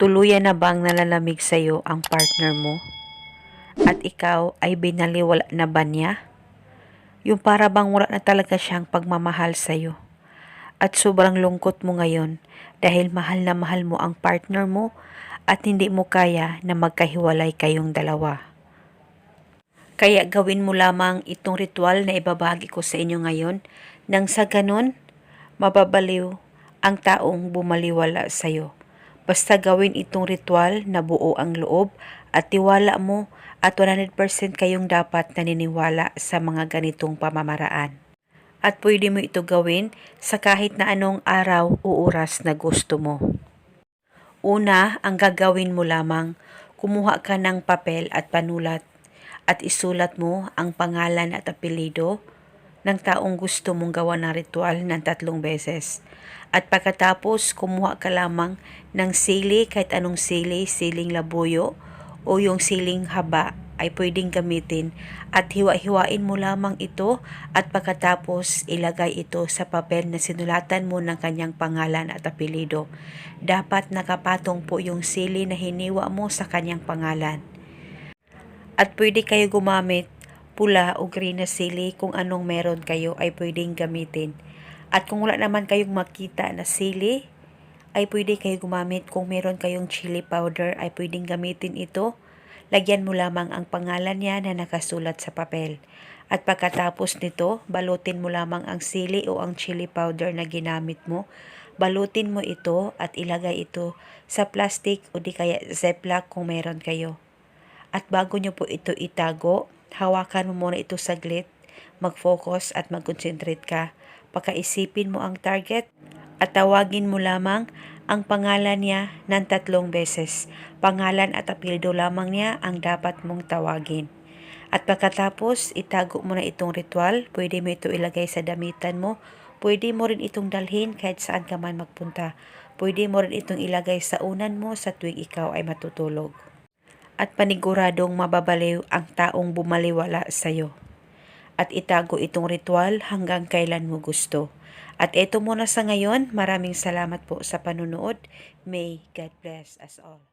Tuluyan na bang nalalamig sa'yo ang partner mo? At ikaw ay binaliwala na ba niya? Yung para bang wala na talaga siyang pagmamahal sa'yo. At sobrang lungkot mo ngayon dahil mahal na mahal mo ang partner mo at hindi mo kaya na magkahiwalay kayong dalawa. Kaya gawin mo lamang itong ritual na ibabagi ko sa inyo ngayon nang sa ganun, mababaliw ang taong bumaliwala sa'yo. Basta gawin itong ritual na buo ang loob at tiwala mo at 100% kayong dapat naniniwala sa mga ganitong pamamaraan. At pwede mo ito gawin sa kahit na anong araw o oras na gusto mo. Una, ang gagawin mo lamang, kumuha ka ng papel at panulat at isulat mo ang pangalan at apelido ng taong gusto mong gawa ng ritual ng tatlong beses. At pagkatapos, kumuha ka lamang ng sili, kahit anong sili, siling labuyo o yung siling haba ay pwedeng gamitin at hiwa-hiwain mo lamang ito at pagkatapos ilagay ito sa papel na sinulatan mo ng kanyang pangalan at apelido. Dapat nakapatong po yung sili na hiniwa mo sa kanyang pangalan. At pwede kayo gumamit pula o green na sili kung anong meron kayo ay pwedeng gamitin. At kung wala naman kayong makita na sili, ay pwede kayo gumamit kung meron kayong chili powder ay pwedeng gamitin ito. Lagyan mo lamang ang pangalan niya na nakasulat sa papel. At pagkatapos nito, balutin mo lamang ang sili o ang chili powder na ginamit mo. Balutin mo ito at ilagay ito sa plastic o di kaya ziploc kung meron kayo. At bago nyo po ito itago, hawakan mo muna ito saglit, mag-focus at mag-concentrate ka. Pakaisipin mo ang target at tawagin mo lamang ang pangalan niya ng tatlong beses. Pangalan at apelyido lamang niya ang dapat mong tawagin. At pagkatapos, itago mo na itong ritual. Pwede mo ito ilagay sa damitan mo. Pwede mo rin itong dalhin kahit saan ka man magpunta. Pwede mo rin itong ilagay sa unan mo sa tuwing ikaw ay matutulog at paniguradong mababaliw ang taong bumaliwala sa iyo. At itago itong ritual hanggang kailan mo gusto. At ito muna sa ngayon, maraming salamat po sa panunood. May God bless us all.